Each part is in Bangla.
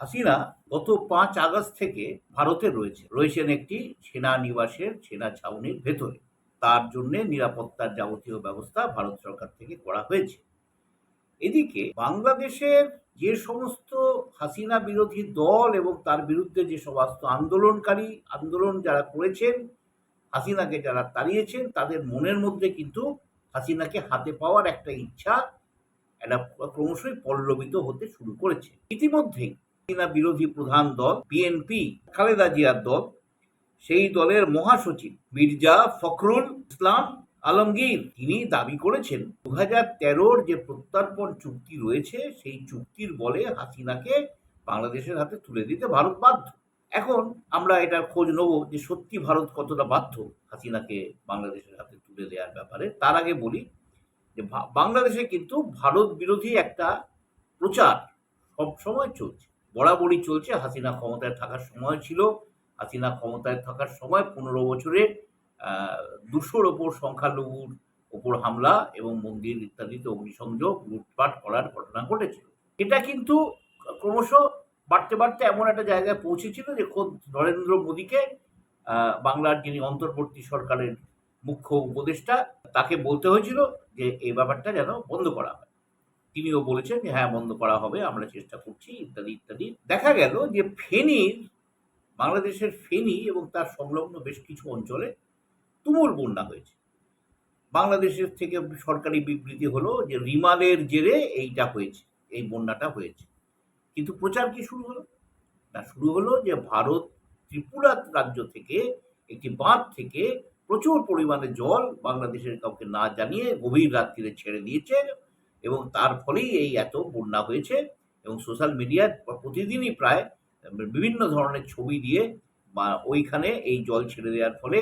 হাসিনা গত পাঁচ আগস্ট থেকে ভারতে রয়েছে। রয়েছেন একটি সেনা নিবাসের, সেনা ছাউনির ভেতরে। তার জন্য নিরাপত্তার যাবতীয় ব্যবস্থা ভারত সরকার থেকে করা হয়েছে। এদিকে বাংলাদেশের যে সমস্ত হাসিনা বিরোধী দল এবং তার বিরুদ্ধে যে সমস্ত আন্দোলনকারী, আন্দোলন যারা করেছেন, হাসিনাকে যারা তাড়িয়েছেন, তাদের মনের মধ্যে কিন্তু হাসিনাকে হাতে পাওয়ার একটা ইচ্ছা, একটা ক্রমশই পল্লবিত হতে শুরু করেছে। ইতিমধ্যেই হাসিনা বিরোধী প্রধান দল বিএনপি খালেদা জিয়ার দল, সেই দলের মহাসচিব মির্জা ফখরুল ইসলাম আলমগীর। তিনি দাবি করেছেন দু হাজার তেরোর যে প্রত্যর্পণ চুক্তি রয়েছে, সেই চুক্তির বলে হাসিনাকে বাংলাদেশের হাতে তুলে দিতে ভারত বাধ্য। এখন আমরা এটার খোঁজ নেব যে সত্যি ভারত কতটা বাধ্য হাসিনাকে বাংলাদেশের হাতে তুলে দেওয়ার ব্যাপারে। তার আগে বলি যে বাংলাদেশে কিন্তু ভারত বিরোধী একটা প্রচার সব সময় চলছে। বরাবরই চলছে। হাসিনা ক্ষমতায় থাকার সময় ছিল। হাসিনা ক্ষমতায় থাকার সময় পনেরো বছরে দুশোর ওপর সংখ্যালঘুর ওপর হামলা এবং মন্দির ইত্যাদিতে অগ্নিসংযোগ, লুটপাট করার ঘটনা ঘটেছিল। এটা কিন্তু ক্রমশ বাড়তে বাড়তে এমন একটা জায়গায় পৌঁছেছিল যে খোদ নরেন্দ্র মোদীকে বাংলার যিনি অন্তর্বর্তী সরকারের মুখ্য উপদেষ্টা, তাকে বলতে হয়েছিল যে এই ব্যাপারটা যেন বন্ধ করা হয়। তিনিও বলেছেন যে হ্যাঁ বন্ধ করা হবে, আমরা চেষ্টা করছি, ইত্যাদি ইত্যাদি। দেখা গেল যে ফেনীর বাংলাদেশের ফেনী এবং তার সংলগ্ন বেশ কিছু অঞ্চলে তুমুল বন্যা হয়েছে। বাংলাদেশের থেকে সরকারি বিবৃতি হলো যে, রিমালের জেরে এইটা হয়েছে, এই বন্যাটা হয়েছে। কিন্তু প্রচার কি শুরু হলো? না, শুরু হলো যে, ভারত ত্রিপুরা রাজ্য থেকে, একটি বাঁধ থেকে প্রচুর পরিমাণে জল বাংলাদেশের কাউকে না জানিয়ে গভীর রাত্রিরে ছেড়ে দিয়েছে। এবং তার ফলেই এই এত বন্যা হয়েছে এবং সোশ্যাল মিডিয়ায় প্রতিদিনই প্রায়, বিভিন্ন ধরনের ছবি দিয়ে বা ওইখানে এই জল ছেড়ে দেওয়ার ফলে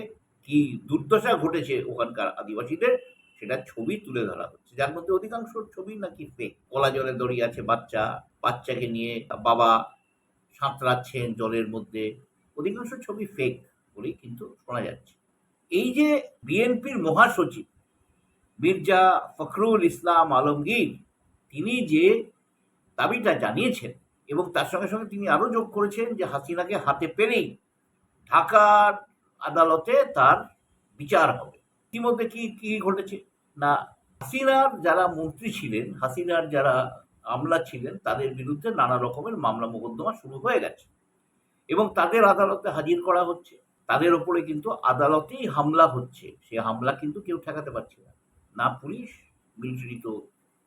কি দুর্দশা ঘটেছে ওখানকার আদিবাসীদের সেটা ছবি তুলে ধরা হচ্ছে। যার মধ্যে অধিকাংশ ছবি নাকি ফেক কলা জলে দড়িয়ে আছে বাচ্চা, বাচ্চাকে নিয়ে বাবা সাঁতরাচ্ছেন জলের মধ্যে। অধিকাংশ ছবি ফেক বলেই কিন্তু শোনা যাচ্ছে। এই যে বিএনপির মহাসচিব মির্জা ফখরুল ইসলাম আলমগীর, তিনি যে দাবিটা জানিয়েছেন এবং তার সঙ্গে সঙ্গে তিনি আরও যোগ করেছেন যে হাসিনাকে হাতে পেলেই ঢাকার আদালতে তার বিচার হবে। ইতিমধ্যে কি কি ঘটেছে? না, হাসিনার যারা মন্ত্রী ছিলেন, হাসিনার যারা আমলা ছিলেন, তাদের বিরুদ্ধে নানা রকমের মামলা মোকদ্দমা শুরু হয়ে গেছে এবং তাদের আদালতে হাজির করা হচ্ছে। তাদের ওপরে কিন্তু আদালতেই হামলা হচ্ছে। সে হামলা কিন্তু কেউ ঠেকাতে পারছে না। না পুলিশ মিলিটারি তো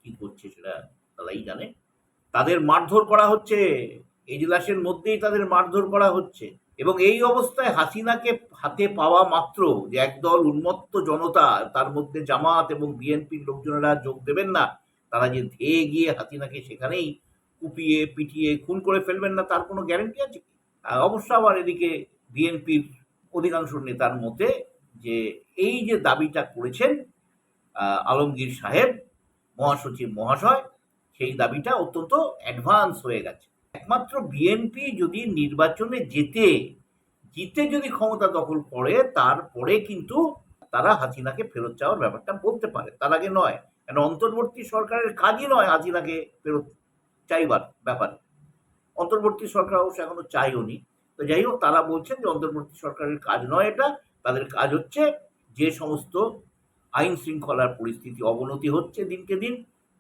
কি করছে সেটা তারাই জানে। তাদের মারধর করা হচ্ছে, এজলাসের মধ্যেই তাদের মারধর করা হচ্ছে। এবং এই অবস্থায় হাসিনাকে হাতে পাওয়া মাত্র যে একদল উন্মত্ত জনতা, তার মধ্যে জামাত এবং বিএনপির লোকজনেরা যোগ দেবেন না, তারা যে ধেয়ে গিয়ে হাসিনাকে সেখানেই কুপিয়ে, পিটিয়ে, খুন করে ফেলবেন না, তার কোনো গ্যারেন্টি আছে কি? অবশ্য আবার এদিকে বিএনপির অধিকাংশ নেতার মতে যে এই যে দাবিটা করেছেন আলমগীর সাহেব, মহাসচিব মহাশয়, সেই দাবিটা অত্যন্ত অ্যাডভান্স হয়ে গেছে। একমাত্র বিএনপি যদি নির্বাচনে যেতে জিতে যদি ক্ষমতা দখল করে, তারপরে কিন্তু তারা হাসিনাকে ফেরত চাওয়ার ব্যাপারটা বলতে পারে। তার আগে নয়। কেন? অন্তর্বর্তী সরকারের কাজই নয় হাসিনাকে ফেরত চাইবার ব্যাপারে। অন্তর্বর্তী সরকার অবশ্য এখনও চাইওনি তো যাই হোক, তারা বলছেন যে অন্তর্বর্তী সরকারের কাজ নয় এটা। তাদের কাজ হচ্ছে যে সমস্ত আইন শৃঙ্খলার পরিস্থিতি অবনতি হচ্ছে দিনকে দিন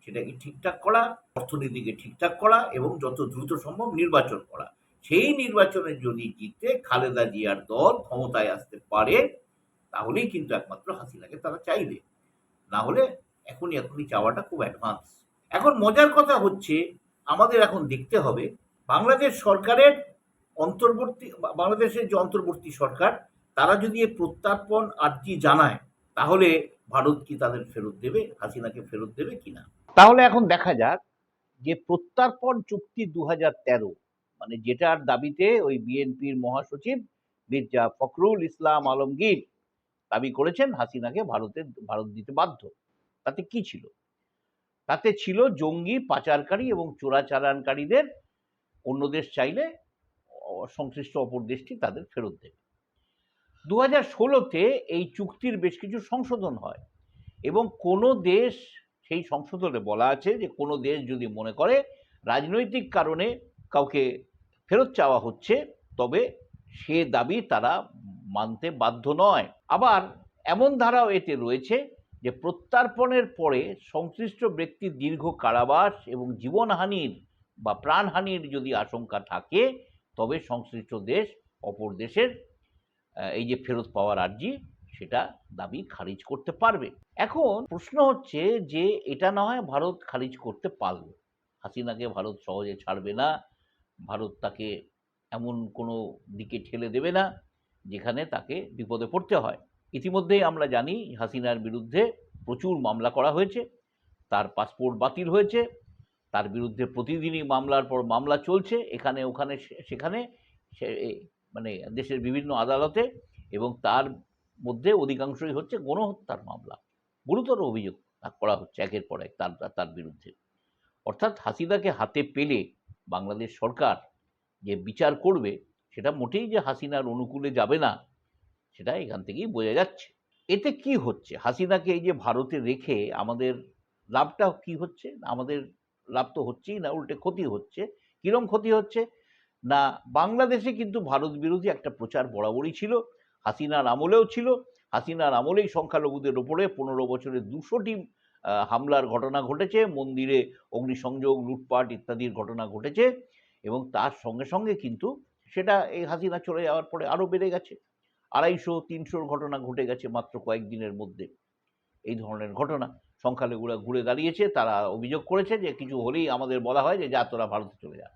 সেটাকে ঠিকঠাক করা, অর্থনীতিকে ঠিকঠাক করা এবং যত দ্রুত সম্ভব নির্বাচন করা। সেই নির্বাচনে যদি জিতে খালেদা জিয়ার দল ক্ষমতায় আসতে পারে, তাহলেই কিন্তু একমাত্র হাসিনাকে তারা চাইবে। না হলে এখনই এখনই চাওয়াটা খুব অ্যাডভান্স এখন মজার কথা হচ্ছে, আমাদের এখন দেখতে হবে, বাংলাদেশ সরকারের অন্তর্বর্তী বাংলাদেশের যে অন্তর্বর্তী সরকার, তারা যদি প্রত্যার্পণ আর্জি জানায়, তাহলে ভারত কি তাদের ফেরত দেবে? হাসিনাকে ফেরত দেবে কিনা? তাহলে এখন দেখা যাক যে প্রত্যার্পণ চুক্তি দু মানে যেটার দাবিতে ওই বিএনপির মহাসচিব মির্জা ফখরুল ইসলাম আলমগীর দাবি করেছেন হাসিনাকে ভারতের, ভারত দিতে বাধ্য। তাতে কি ছিল? তাতে ছিল জঙ্গি পাচারকারী এবং চোরাচালানকারীদের অন্য দেশ চাইলে সংশ্লিষ্ট অপর দেশটি তাদের ফেরত দেবে। দু হাজার ষোলোতে এই চুক্তির বেশ কিছু সংশোধন হয় এবং কোনো দেশ, সেই সংশোধনে বলা আছে যে কোনো দেশ যদি মনে করে রাজনৈতিক কারণে কাউকে ফেরত চাওয়া হচ্ছে, তবে সে দাবি তারা মানতে বাধ্য নয়। আবার এমন ধারাও এতে রয়েছে যে প্রত্যার্পণের পরে সংশ্লিষ্ট ব্যক্তির দীর্ঘ কারাবাস এবং জীবনহানির বা প্রাণহানির যদি আশঙ্কা থাকে, তবে সংশ্লিষ্ট দেশ অপর দেশের এই যে ফেরত পাওয়ার আর্জি, সেটা দাবি খারিজ করতে পারবে। এখন প্রশ্ন হচ্ছে যে এটা না হয় ভারত খারিজ করতে পারবে। হাসিনাকে ভারত সহজে ছাড়বে না, ভারত তাকে এমন কোনো দিকে ঠেলে দেবে না, যেখানে তাকে বিপদে পড়তে হয়। ইতিমধ্যেই আমরা জানি হাসিনার বিরুদ্ধে প্রচুর মামলা করা হয়েছে, তার পাসপোর্ট বাতিল হয়েছে, তার বিরুদ্ধে প্রতিদিনই মামলার পর মামলা চলছে, এখানে, ওখানে সেখানে মানে দেশের বিভিন্ন আদালতে এবং তার মধ্যে অধিকাংশই হচ্ছে গণহত্যার মামলা। গুরুতর অভিযোগ করা হচ্ছে একের পর এক তার তার বিরুদ্ধে। অর্থাৎ হাসিনাকে হাতে পেলে বাংলাদেশ সরকার যে বিচার করবে, সেটা মোটেই যে হাসিনার অনুকূলে যাবে না, সেটা এখান থেকেই বোঝা যাচ্ছে। এতে কি হচ্ছে? হাসিনাকে এই যে ভারতে রেখে আমাদের লাভটা কি হচ্ছে? আমাদের লাভ তো হচ্ছেই না, উল্টে ক্ষতি হচ্ছে। কিরম ক্ষতি হচ্ছে? না, বাংলাদেশে কিন্তু ভারত বিরোধী একটা প্রচার বরাবরই ছিল, হাসিনার আমলেও ছিল। হাসিনার আমলেই সংখ্যালঘুদের ওপরে পনেরো বছরে দুশোটি হামলার ঘটনা ঘটেছে, মন্দিরে অগ্নিসংযোগ, লুটপাট ইত্যাদির ঘটনা ঘটেছে এবং তার সঙ্গে সঙ্গে কিন্তু সেটা এই হাসিনা চলে যাওয়ার পরে আরও বেড়ে গেছে। আড়াইশো, তিনশোর ঘটনা ঘটে গেছে মাত্র কয়েকদিনের মধ্যে। এই ধরনের ঘটনা। সংখ্যালঘুরা ঘুরে দাঁড়িয়েছে, তারা অভিযোগ করেছে যে কিছু হলেই আমাদের বলা হয় যে যা তোরা ভারতে চলে যা।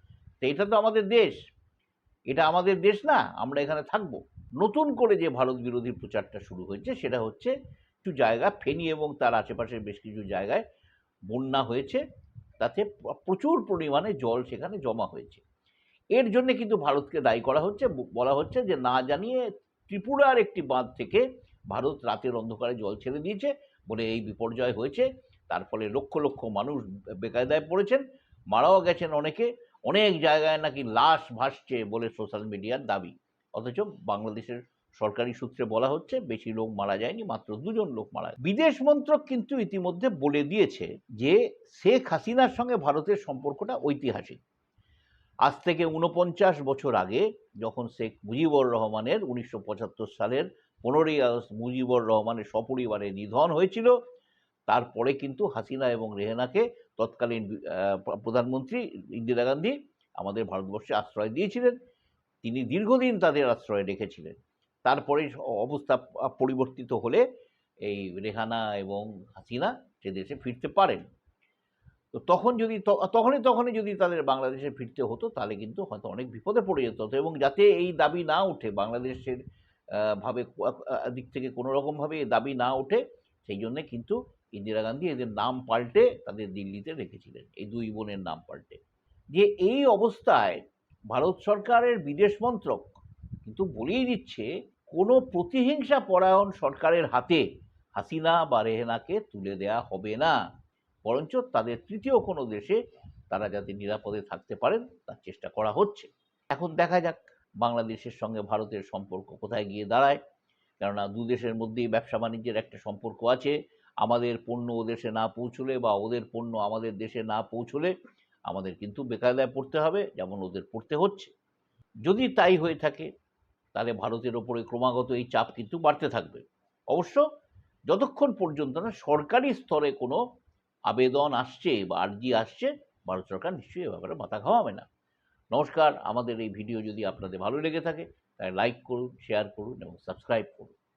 তো এটা তো আমাদের দেশ। এটা আমাদের দেশ না, আমরা এখানে থাকব। নতুন করে যে ভারত বিরোধী প্রচারটা শুরু হয়েছে, সেটা হচ্ছে কিছু জায়গা ফেনী এবং তার আশেপাশের বেশ কিছু জায়গায় বন্যা হয়েছে। তাতে প্রচুর পরিমাণে জল সেখানে জমা হয়েছে। এর জন্য কিন্তু ভারতকে দায়ী করা হচ্ছে। বলা হচ্ছে যে না জানিয়ে ত্রিপুরার একটি বাঁধ থেকে ভারত রাতের অন্ধকারে জল ছেড়ে দিয়েছে বলে এই বিপর্যয় হয়েছে। তার ফলে লক্ষ লক্ষ মানুষ বেকায়দায় পড়েছেন। মারাও গেছেন অনেকে। অনেক জায়গায় নাকি লাশ ভাসছে বলে সোশ্যাল মিডিয়ার দাবি অথচ বাংলাদেশের সরকারি সূত্রে বলা হচ্ছে, বেশি লোক মারা যায়নি, মাত্র দুজন লোক মারা। বিদেশ মন্ত্রক কিন্তু ইতিমধ্যে বলে দিয়েছে যে, শেখ হাসিনার সঙ্গে ভারতের সম্পর্কটা ঐতিহাসিক আজ থেকে উনপঞ্চাশ বছর আগে যখন শেখ মুজিবুর রহমানের উনিশশো পঁচাত্তর সালের পনেরোই আগস্ট মুজিবুর রহমানের সপরিবারে নিধন হয়েছিল তারপরে কিন্তু হাসিনা এবং রেহেনাকে তৎকালীন প্রধানমন্ত্রী ইন্দিরা গান্ধী আমাদের ভারতবর্ষে আশ্রয় দিয়েছিলেন। তিনি দীর্ঘদিন তাদের আশ্রয় রেখেছিলেন। তারপরে অবস্থা পরিবর্তিত হলে এই রেহানা এবং হাসিনা সে দেশে ফিরতে পারেন। তো তখন যদি তখনই তখনই যদি তাদের বাংলাদেশে ফিরতে হতো, তাহলে কিন্তু হয়তো অনেক বিপদে পড়ে যেত। হতো এবং যাতে এই দাবি না ওঠে, বাংলাদেশের ভাবে দিক থেকে কোনো রকমভাবে দাবি না ওঠে, সেই জন্যে কিন্তু ইন্দিরা গান্ধী এদের নাম পাল্টে তাদের দিল্লিতে রেখেছিলেন। এই দুই বোনের নাম পাল্টে। যে এই অবস্থায় ভারত সরকারের বিদেশ মন্ত্রক কিন্তু বলেই দিচ্ছে, কোনো প্রতিহিংসা পরায়ণ সরকারের হাতে হাসিনা বা রেহেনাকে তুলে দেয়া হবে না। বরঞ্চ তাদের তৃতীয় কোনো দেশে তারা যাতে নিরাপদে থাকতে পারেন, তার চেষ্টা করা হচ্ছে। এখন দেখা যাক বাংলাদেশের সঙ্গে ভারতের সম্পর্ক কোথায় গিয়ে দাঁড়ায়। কেননা দু দেশের মধ্যেই ব্যবসা বাণিজ্যের একটা সম্পর্ক আছে। আমাদের পণ্য দেশে না পৌঁছলে বা ওদের পণ্য আমাদের দেশে না পৌঁছলে আমাদের কিন্তু বেকায়দায় পড়তে হবে, যেমন ওদের পড়তে হচ্ছে। যদি তাই হয়ে থাকে, তাহলে ভারতের ওপরে ক্রমাগত এই চাপ কিন্তু বাড়তে থাকবে। অবশ্য যতক্ষণ পর্যন্ত না সরকারি স্তরে কোনো আবেদন আসছে বা আর্জি আসছে, ভারত সরকার নিশ্চয়ই এ ব্যাপারে মাথা ঘামাবে না। নমস্কার, আমাদের এই ভিডিও যদি আপনাদের ভালো লেগে থাকে, তাহলে লাইক করুন শেয়ার করুন এবং সাবস্ক্রাইব করুন।